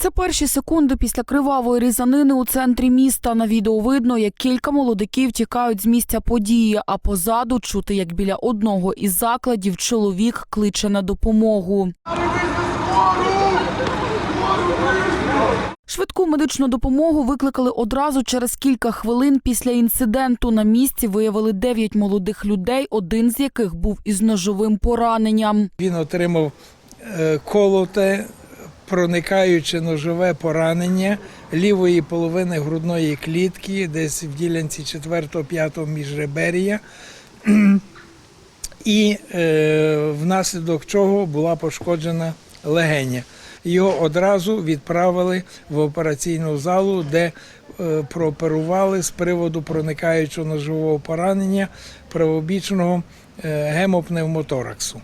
Це перші секунди після кривавої різанини у центрі міста. На відео видно, як кілька молодиків тікають з місця події, а позаду чути, як біля одного із закладів чоловік кличе на допомогу. Швидку медичну допомогу викликали одразу через кілька хвилин після інциденту. На місці виявили дев'ять молодих людей, один з яких був із ножовим пораненням. Він отримав е, колоте, проникаюче ножове поранення лівої половини грудної клітки, десь в ділянці 4-5 міжребер'я. І е, внаслідок чого була пошкоджена легеня. Його одразу відправили в операційну залу, де е, прооперували з приводу проникаючого ножового поранення правобічного е, гемопневмотораксу.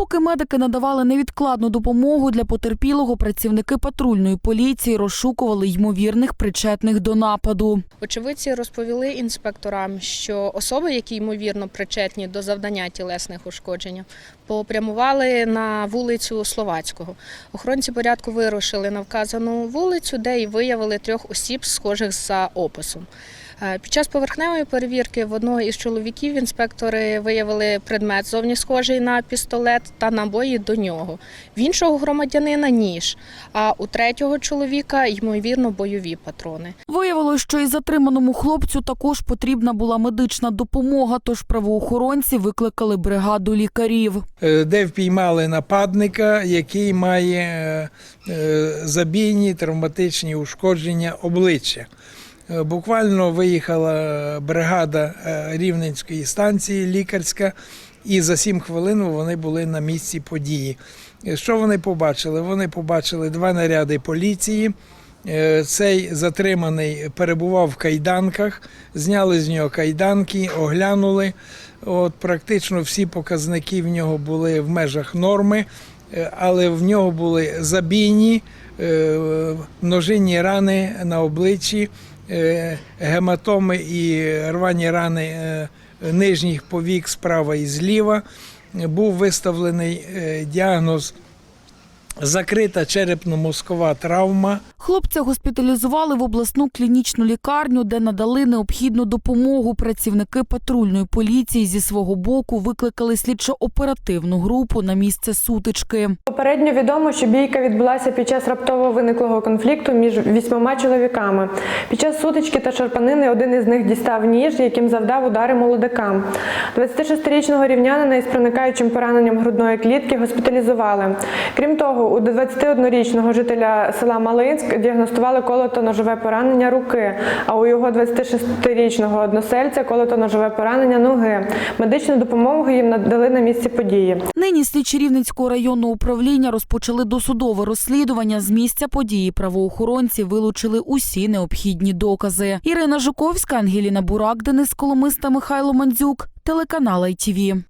Допоки медики надавали невідкладну допомогу для потерпілого, працівники патрульної поліції розшукували ймовірних причетних до нападу. Очевидці розповіли інспекторам, що особи, які ймовірно причетні до завдання тілесних ушкоджень, попрямували на вулицю Словацького. Охоронці порядку вирушили на вказану вулицю, де і виявили трьох осіб, схожих за описом. Е, Під час поверхневої перевірки в одного із чоловіків інспектори виявили предмет зовні схожий на пістолет та набої до нього. В іншого громадянина ніж, а у третього чоловіка ймовірно бойові патрони. Виявилось, що і затриманому хлопцю також потрібна була медична допомога, тож правоохоронці викликали бригаду лікарів. Е, де впіймали нападника, який має е, забійні травматичні ушкодження обличчя. Е, Буквально виїхала бригада е, Рівненської станції лікарська, і за сім хвилин вони були на місці події. Е, Що вони побачили? Вони побачили два наряди поліції. Е, Цей затриманий перебував в кайданках, зняли з нього кайданки, оглянули. От практично всі показники в нього були в межах норми, е, але в нього були забійні е, множинні рани на обличчі, е, гематоми і рвані рани е, нижніх повік справа і зліва. Був виставлений е, діагноз закрита черепно-мозкова травма. Хлопця госпіталізували в обласну клінічну лікарню, де надали необхідну допомогу. Працівники патрульної поліції зі свого боку викликали слідчо-оперативну групу на місце сутички. Попередньо відомо, що бійка відбулася під час раптово виниклого конфлікту між вісьмома чоловіками. Під час сутички та шарпанини один із них дістав ніж, яким завдав удари молодикам. 26-річного рівнянина із проникаючим пораненням грудної клітки госпіталізували. Крім того, у 21-річного жителя села Малинськ діагностували колото-ножове поранення руки, а у його 26-річного односельця колото-ножове поранення ноги. Медичну допомогу їм надали на місці події. Нині слідчі Рівненського районного управління розпочали досудове розслідування. З місця події правоохоронці вилучили усі необхідні докази. Ірина Жуковська, Ангеліна Бурак, Денис Коломис та Михайло Мандзюк. Телеканал ITV.